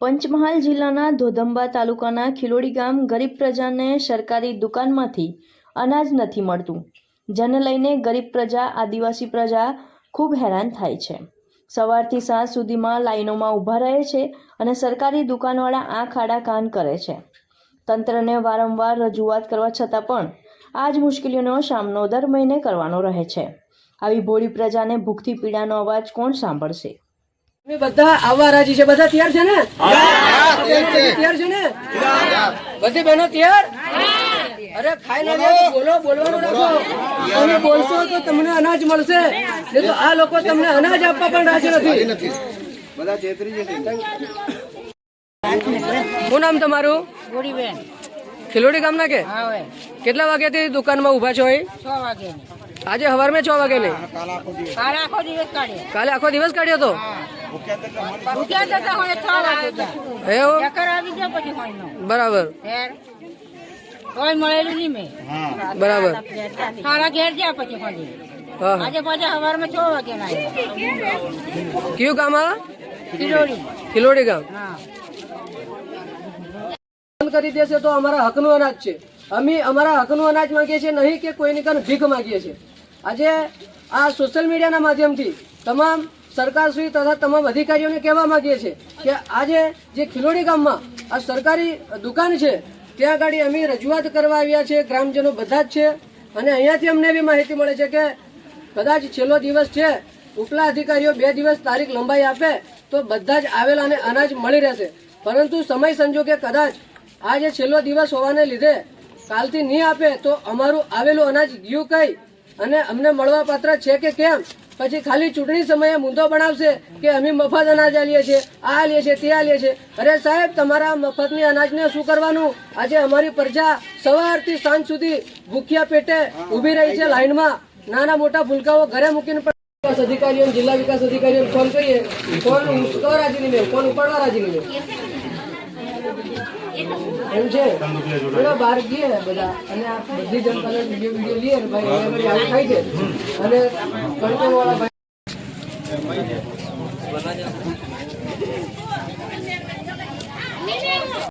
પંચમહાલ જિલ્લાના ધોધંબા તાલુકાના ખિલોડી ગામ ગરીબ પ્રજાને સરકારી દુકાનમાંથી અનાજ નથી મળતું. જેને લઈને ગરીબ પ્રજા, આદિવાસી પ્રજા ખૂબ હેરાન થાય છે. સવારથી સાંજ સુધીમાં લાઈનોમાં ઊભા રહે છે અને સરકારી દુકાનવાળા આંખ આડા કાન કરે છે. તંત્રને વારંવાર રજૂઆત કરવા છતાં પણ આ જ મુશ્કેલીઓનો સામનો દર મહિને કરવાનો રહે છે. આવી ભોળી પ્રજાને ભૂખથી પીડાનો અવાજ કોણ સાંભળશે? બધા આવવા રાજી છે. બધા તૈયાર છે ને? તૈયાર છે. ને? બધી બહેનો તૈયાર? અરે ખાઈ ના બોલો. બોલવાનું રાખો. તમે બોલશો તો તમને અનાજ મળશે. નહીં તો આ લોકો તમને અનાજ આપવા પણ રાજી નથી. શું નામ તમારું? ગોળીબેન. ખિલોડી ગામના કે? કેટલા વાગ્યાથી દુકાનમાં ઊભા છો અહીં? છ વાગે આજે સવારમાં છ વાગે નહીં કાલે આખો દિવસ. કાઢીએ કાલે આખો દિવસ કાઢ્યો તો? બરાબર. બરાબર. સારા ઘેર ગયા પછી હોય હા હા. આજે પાછા સવારમાં છ વાગે કયું ગામ આ? ખિલોડી. ગામ. કરી દેશે તો અમારા હકનું અનાજ છે. અમે અમારા હકનું અનાજ માંગીએ છીએ નહીં કે કોઈની કારણે ભીખ માંગીએ છીએ. આજે આ સોશિયલ મીડિયાના માધ્યમથી તમામ સરકારશ્રી તથા તમામ અધિકારીઓને કહેવા માંગીએ છીએ કે આજે જે ખિલોડી ગામમાં આ સરકારી દુકાન છે, ત્યાં આગળ અમે રજૂઆત કરવા આવ્યા છે ગ્રામજનો બધા જ છે. અને અહીંયાથી અમને એવી માહિતી મળે છે કે કદાચ છેલ્લો દિવસ છે, ઉપલા અધિકારીઓ બે દિવસ તારીખ લંબાઈ આપે તો બધા જ આવેલા અને અનાજ મળી રહેશે. પરંતુ સમય સંજોગે કદાચ આ જે છેલ્લો દિવસ હોવાને લીધે કાલથી નહીં આપે તો અમારું આવેલું અનાજ ગયું કઈ? અને અમને મળવા પાત્ર છે કે કેમ? પછી ખાલી ચૂંટણી સમયે મુદ્દો બનાવશે કે અમે મફત અનાજ આલીએ છીએ, આ આલીએ છીએ, તે આલીએ છીએ. અરે સાહેબ, તમારા મફતની અનાજને શું કરવાનું? આજે અમારી પ્રજા સવારથી સાંજ સુધી ભૂખ્યા પેટે ઊભી રહી છે લાઇનમાં નાના મોટા ભૂલકાઓ ઘરે મૂકીને વિકાસ અધિકારીઓ જિલ્લા વિકાસ અધિકારીઓ ફોન કરીએ. ફોન ઉચકવા રાજી નહીં ફોન ઉપાડવા રાજી નહીં એમ છે? બધા બહાર ગયે બધા. અને આ બધી જનતાને વીડિયો વીડિયો લઈએ ભાઈ આવું થાય છે. અને કંટ્રોલ વાળા ભાઈ